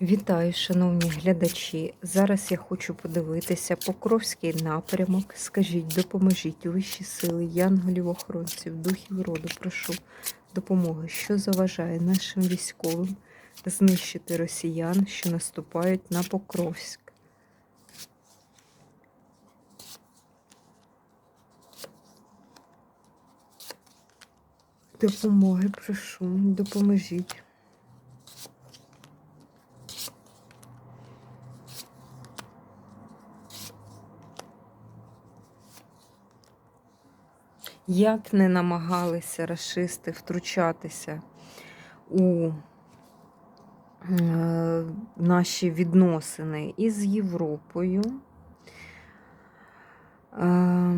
Вітаю, шановні глядачі. Зараз я хочу подивитися Покровський напрямок. Скажіть, допоможіть вищі сили, янголів, охоронців, духів роду. Прошу допомоги, що заважає нашим військовим знищити росіян, що наступають на Покровськ. Допомоги, прошу, допоможіть. Як не намагалися расисти втручатися у е, наші відносини із Європою, е,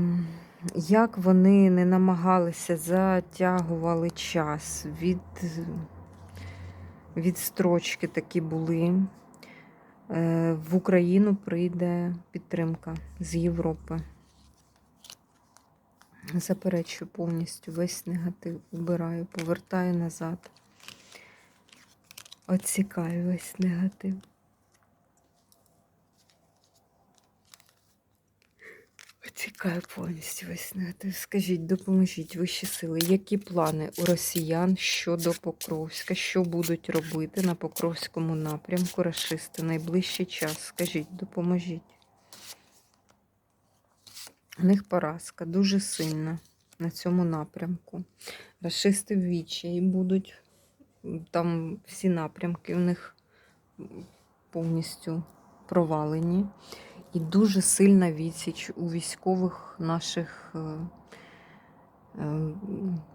як вони не намагалися затягували час від, від строчки такі були, е, в Україну прийде підтримка з Європи. Заперечую повністю весь негатив, убираю, повертаю назад. Отсікаю весь негатив. Отсікаю повністю весь негатив. Скажіть, допоможіть вищі сили, які плани у росіян щодо Покровська, що будуть робити на Покровському напрямку расисти найближчий час? Скажіть, допоможіть. У них поразка дуже сильна на цьому напрямку. Рашисти в відчаї будуть. Там всі напрямки у них повністю провалені. І дуже сильна відсіч у військових наших. е, е,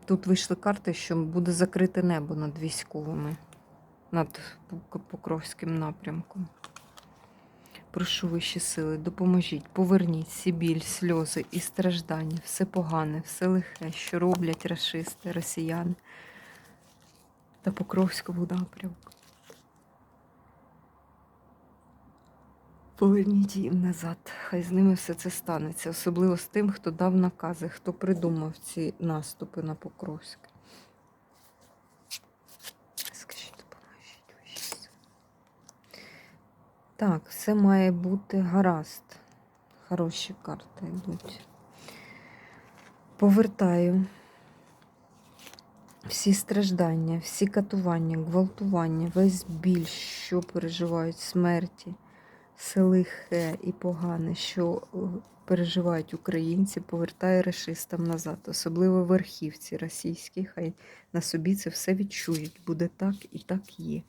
Тут вийшли карти, що буде закрите небо над військовими, над Покровським напрямком. Прошу вищі сили, допоможіть, поверніть всі біль, сльози і страждання, все погане, все лихе, що роблять расисти, росіяни та Покровському напрямку. Поверніть їм назад. Хай з ними все це станеться, особливо з тим, хто дав накази, хто придумав ці наступи на Покровськ. Скажіть, допоможіть вищі сили. Так, все має бути гаразд. Хороші карти йдуть. Повертаю всі страждання, всі катування, гвалтування, весь біль, що переживають смерті, все лихе і погане, що е, переживають українці, повертаю решистам назад, особливо верхівці російські, хай на собі це все відчують. Буде так і так є.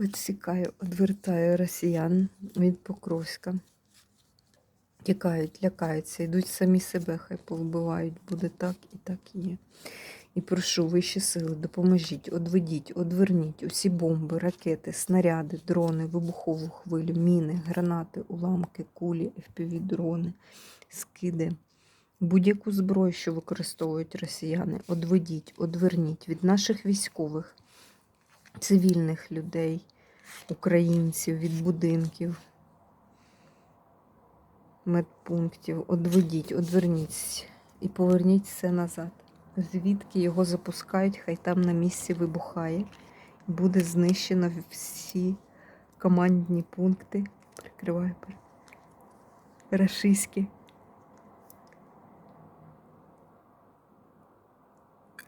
Відсікаю, одвертаю росіян від Покровська. Тікають, лякаються, йдуть самі себе, хай повбивають. Буде так і так є. І прошу вищі сили, допоможіть, одведіть, одверніть усі бомби, ракети, снаряди, дрони, вибухову хвилю, міни, гранати, уламки, кулі, FPV-дрони, скиди. Будь-яку зброю, що використовують росіяни, одведіть, одверніть від наших військових, цивільних людей, українців, від будинків, медпунктів. Одведіть, одверніть і поверніть все назад. Звідки його запускають, хай там на місці вибухає. Буде знищено всі командні пункти. Прикриваю рашистські.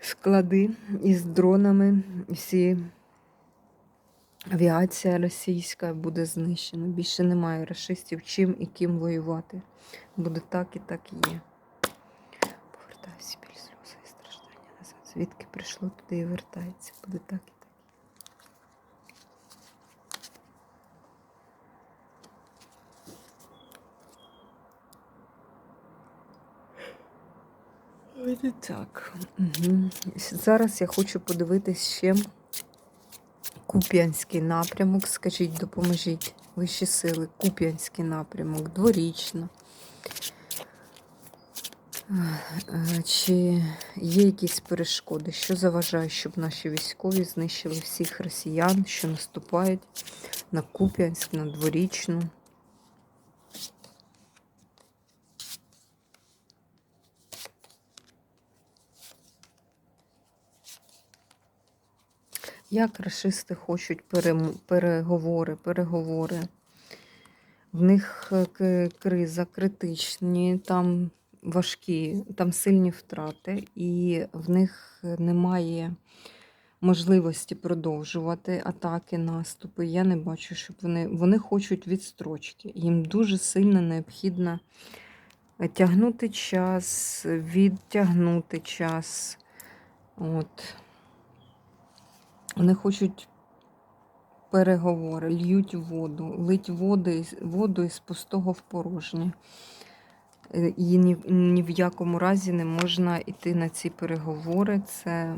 Склади із дронами, всі авіація російська буде знищена. Більше немає расистів чим і ким воювати. Буде так і так і є. Повертаюся біль сльози і страждання назад. Звідки прийшло, туди і вертається. Буде так і так. Ось так. Угу. Зараз я хочу подивитись ще Куп'янський напрямок. Скажіть, допоможіть вищі сили. Куп'янський напрямок, дворічно. Е, Чи є якісь перешкоди, що заважає, щоб наші військові знищили всіх росіян, що наступають на Куп'янськ, на дворічну? Як расисти хочуть переговори, переговори. В них е, криза критичні, там важкі, там сильні втрати, і в них немає можливості продовжувати атаки, наступи. Я не бачу, щоб вони, вони хочуть відстрочки. Їм дуже сильно необхідно тягнути час, відтягнути час. От. Вони хочуть переговори, льють воду, лить воду, із- воду із пустого в порожнє. Е, І ні, ні в якому разі не можна йти на ці переговори. Це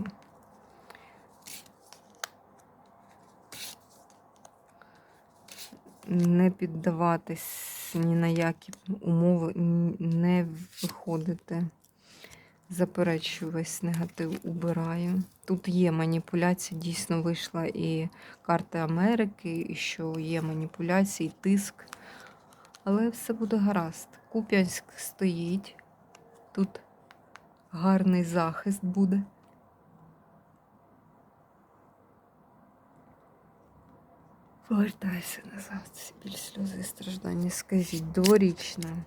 не піддаватись ні на які умови, не виходити. Заперечую весь негатив, убираю. Тут є маніпуляції, дійсно вийшла і карта Америки, і що є маніпуляції, тиск. Але все буде гаразд. Куп'янськ стоїть. Тут гарний захист буде. Повертайся назад, ці біль сльози і страждання. Скажіть, дворічна.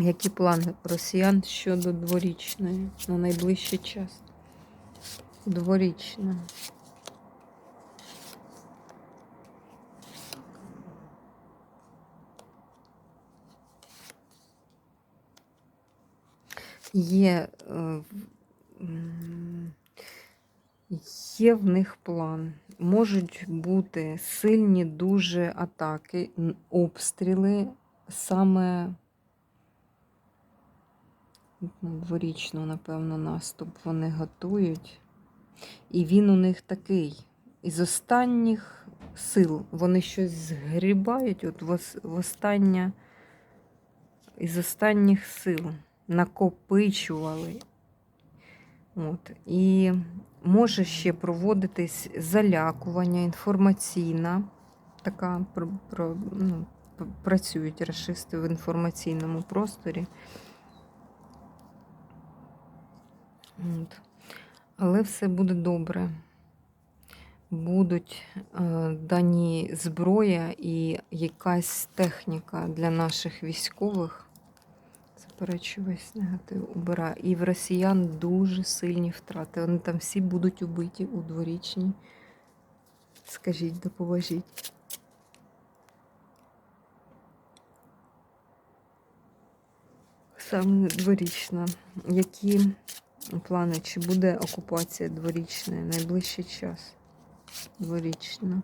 Які плани росіян щодо дворічної на найближчий час? Дворічна. Є, е, є в них план. Можуть бути сильні дуже атаки, обстріли саме дворічну, напевно, наступ вони готують. І він у них такий. Із останніх сил вони щось згрібають, от вос- востаннє, із останніх сил накопичували. От. І може ще проводитись залякування інформаційна, така про, про, ну, працюють расисти в інформаційному просторі. От. Але все буде добре. Будуть е, дані зброя і якась техніка для наших військових. Заперечую весь негатив убираю. І в росіян дуже сильні втрати. Вони там всі будуть убиті у дворічній. Скажіть, допоможіть. Саме дворічна. Які плани? Чи буде окупація дворічної найближчий час? Дворічна.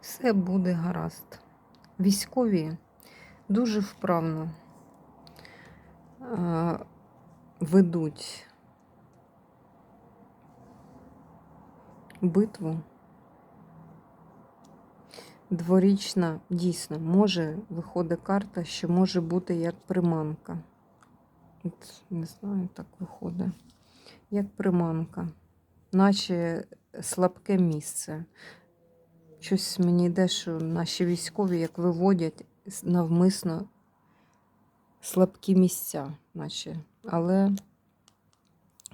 Все буде гаразд. Військові дуже вправно е, ведуть битву. Дворічна дійсно може виходить карта, що може бути як приманка. От, не знаю, так виходить. Як приманка, наче слабке місце. Щось мені йде, що наші військові як виводять навмисно слабкі місця, наче. Але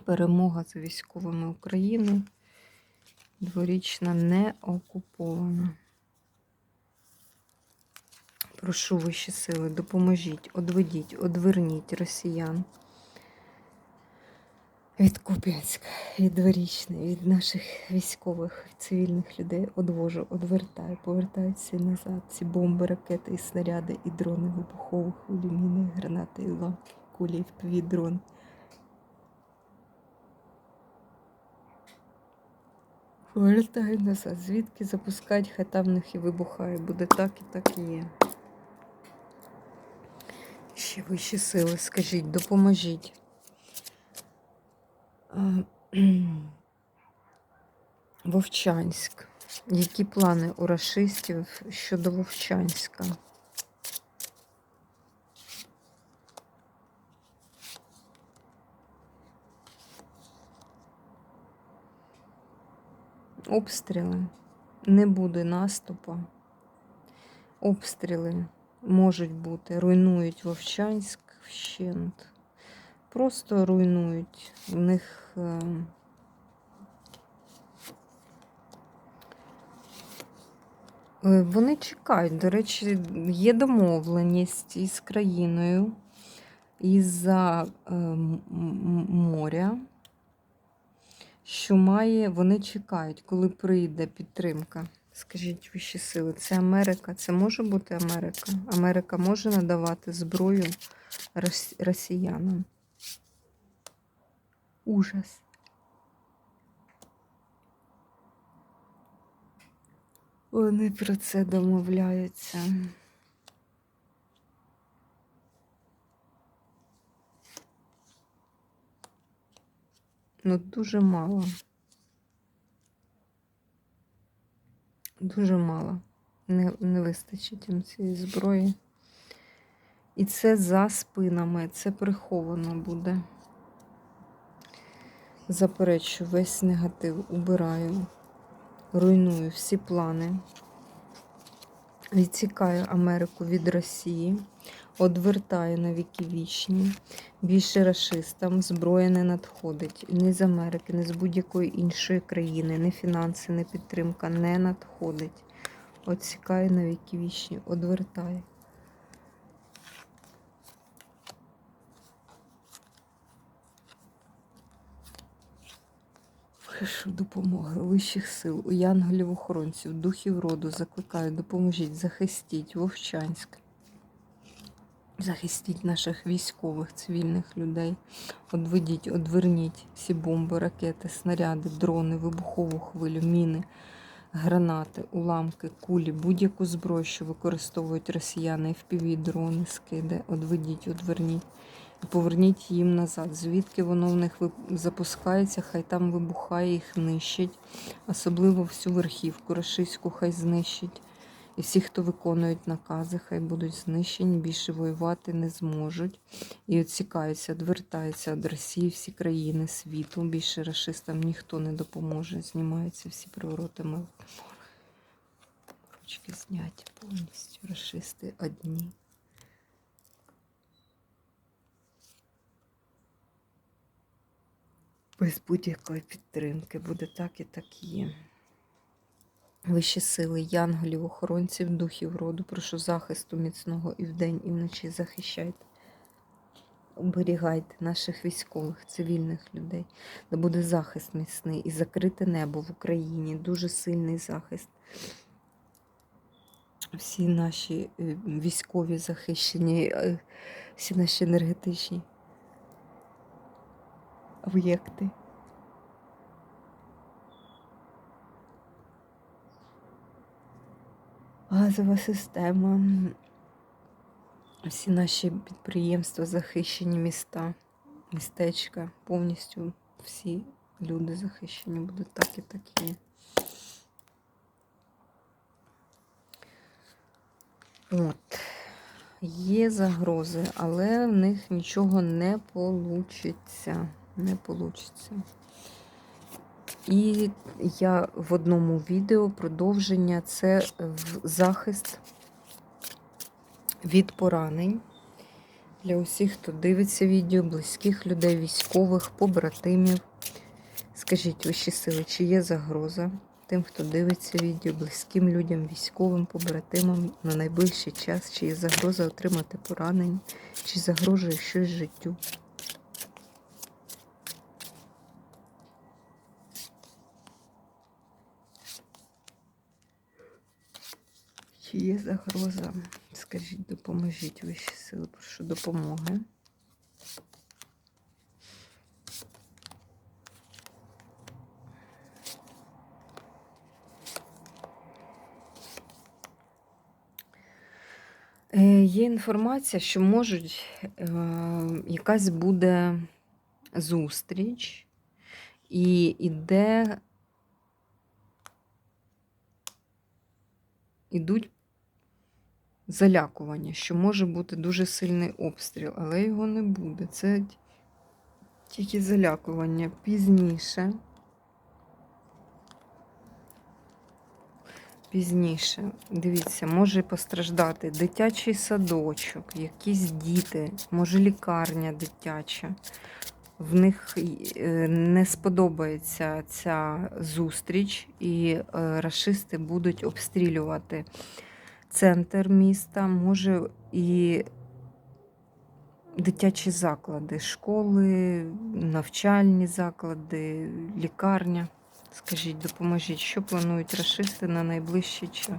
перемога за військовими України дворічна не окупована. Прошу вищі сили, допоможіть, одведіть, одверніть росіян від Куп'янська, від дворічної, від наших військових, цивільних людей одвожу, одвертаю, повертаються назад. Ці бомби, ракети і снаряди, і дрони вибухові хвилі, міни, гранати, і ламки, кулі, впіві дрон. Повертаю назад. Звідки запускають, хай там в них і вибухає. Буде так і так і є. Ще вищі сили, скажіть, допоможіть. Вовчанськ. Які плани у рашистів щодо Вовчанська? Обстріли. Не буде наступу. Обстріли можуть бути. Руйнують Вовчанськ вщент. Просто руйнують. У них. е, Е, Вони чекають. До речі, є домовленість із країною із-за е, м- м- моря, що має, вони чекають, коли прийде підтримка. Скажіть вищі сили, це Америка? Це може бути Америка? Америка може надавати зброю росіянам? Ужас. Вони про це домовляються. Ну, дуже мало. Дуже мало. Не, не вистачить їм цієї зброї. І це за спинами, це приховано буде. Заперечу, весь негатив убираю, руйную всі плани. Відсікаю Америку від Росії, одвертаю на віки вічні. Більше рашистам зброя не надходить ні з Америки, ні з будь-якої іншої країни, ні фінанси, ні підтримка не надходить. Отсікаю на віки вічні, одвертаю. Прошу допомоги вищих сил, у янголів охоронців, духів роду закликаю, допоможіть, захистіть Вовчанськ. Захистіть наших військових, цивільних людей. Одведіть, одверніть всі бомби, ракети, снаряди, дрони, вибухову хвилю, міни, гранати, уламки, кулі, будь-яку зброю, що використовують росіяни, FPV, дрони, скиди. Одведіть, одверніть. І поверніть їм назад. Звідки воно в них запускається, хай там вибухає, їх нищить. Особливо всю верхівку рашистську хай знищить. І всі, хто виконують накази, хай будуть знищені, більше воювати не зможуть. І відсікаються, відвертаються від Росії всі країни світу. Більше рашистам ніхто не допоможе. Знімаються всі привороти мов. Ручки зняті повністю. Рашисти одні. Без будь-якої підтримки. Буде так і так є. Вищі сили, янголів, охоронців, духів роду, прошу захисту міцного і вдень, і вночі захищайте. Оберігайте наших військових, цивільних людей. Да буде захист міцний і закрите небо в Україні. Дуже сильний захист. Всі наші е, військові захищені, е, всі наші енергетичні об'єкти. Газова система. Всі наші підприємства захищені міста, містечка, повністю всі люди захищені будуть так і так є. От. Є загрози, але в них нічого не получиться. Не получиться. І я в одному відео продовження це захист від поранень для усіх, хто дивиться відео, близьких людей, військових, побратимів. Скажіть, вищі сили, чи є загроза тим, хто дивиться відео, близьким людям, військовим, побратимам на найближчий час, чи є загроза отримати поранення, чи загрожує щось життю? Чи є загроза? Скажіть, допоможіть вищі сили, прошу допомоги. Е, Є інформація, що можуть е, якась буде зустріч, і іде ідуть залякування, що може бути дуже сильний обстріл, але його не буде. Це тільки залякування пізніше. пізніше. Дивіться, може постраждати дитячий садочок, якісь діти, може лікарня дитяча. В них е, не сподобається ця зустріч, і е, рашисти будуть обстрілювати центр міста, може і дитячі заклади, школи, навчальні заклади, лікарня. Скажіть, допоможіть, що планують рашисти на найближчий час?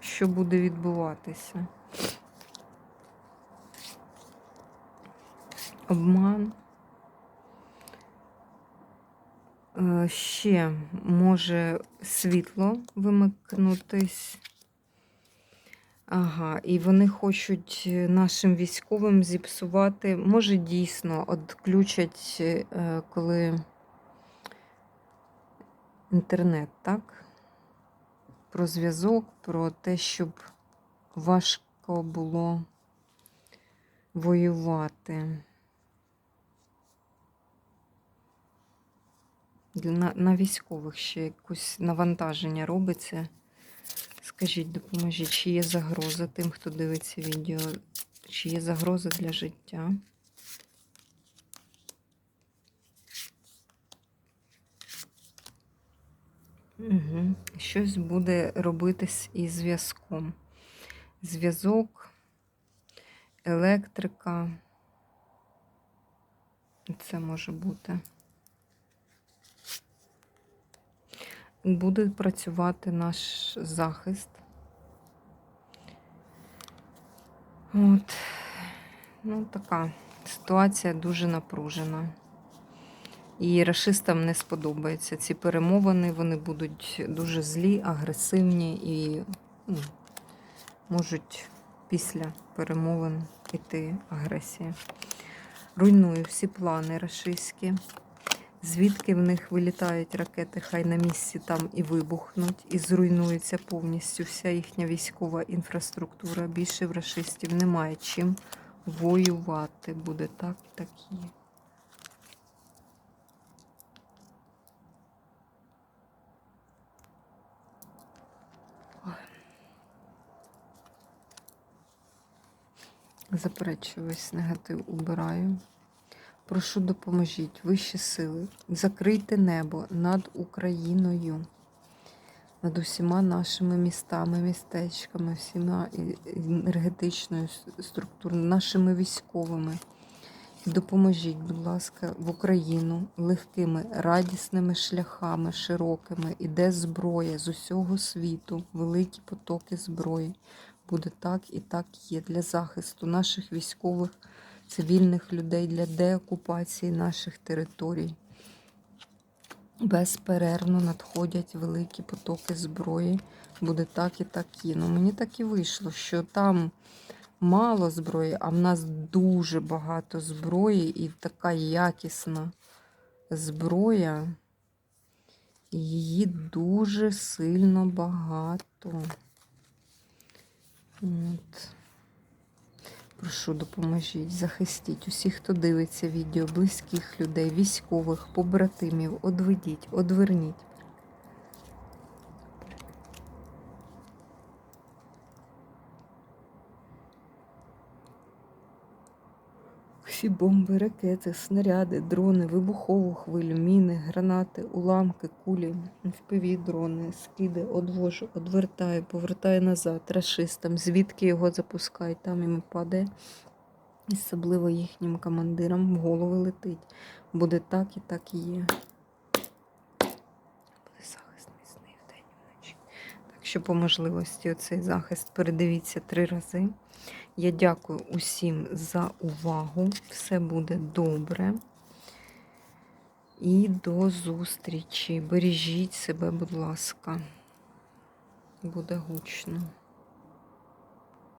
Що буде відбуватися? Обман. Е, Ще може світло вимикнутись. Ага, і вони хочуть е, нашим військовим зіпсувати. Може, дійсно, відключать, е, коли інтернет, так? Про зв'язок, про те, щоб важко було воювати. На, на військових ще якось навантаження робиться. Скажіть, допоможіть, чи є загроза тим, хто дивиться відео, чи є загроза для життя? Угу. Щось буде робитись із зв'язком. Зв'язок, електрика. Це може бути. Буде працювати наш захист. От. Ну, така ситуація дуже напружена. І рашистам не сподобається ці перемовини. Вони будуть дуже злі, агресивні і ну, можуть після перемовин іти агресія. Руйную всі плани рашистські. Звідки в них вилітають ракети, хай на місці там і вибухнуть, і зруйнується повністю вся їхня військова інфраструктура. Більше в рашистів немає чим воювати. Буде так так є. Заперечую негатив убираю. Прошу допоможіть, вищі сили, закрийте небо над Україною, над усіма нашими містами, містечками, всіма енергетичною структурою, нашими військовими. Допоможіть, будь ласка, в Україну легкими, радісними шляхами, широкими. Іде зброя з усього світу, великі потоки зброї. Буде так і так є для захисту наших військових цивільних людей для деокупації наших територій. Безперервно надходять великі потоки зброї. Буде так і так є. Ну, мені так і вийшло, що там мало зброї, а в нас дуже багато зброї і така якісна зброя. Її дуже сильно багато. От. Прошу, допоможіть, захистіть усіх, хто дивиться відео, близьких людей, військових, побратимів, одведіть, одверніть. Всі бомби, ракети, снаряди, дрони, вибухову хвилю, міни, гранати, уламки, кулі, впиві дрони, скиди, одвожу, одвертаю, повертаю назад, рашистам, звідки його запускають, там йому падає. Особливо їхнім командирам в голови летить. Буде так і так і є. Буде захист міцний вдень і вночі. Так що по можливості оцей захист передивіться три рази. Я дякую усім за увагу. Все буде добре. І до зустрічі. Бережіть себе, будь ласка. Буде гучно.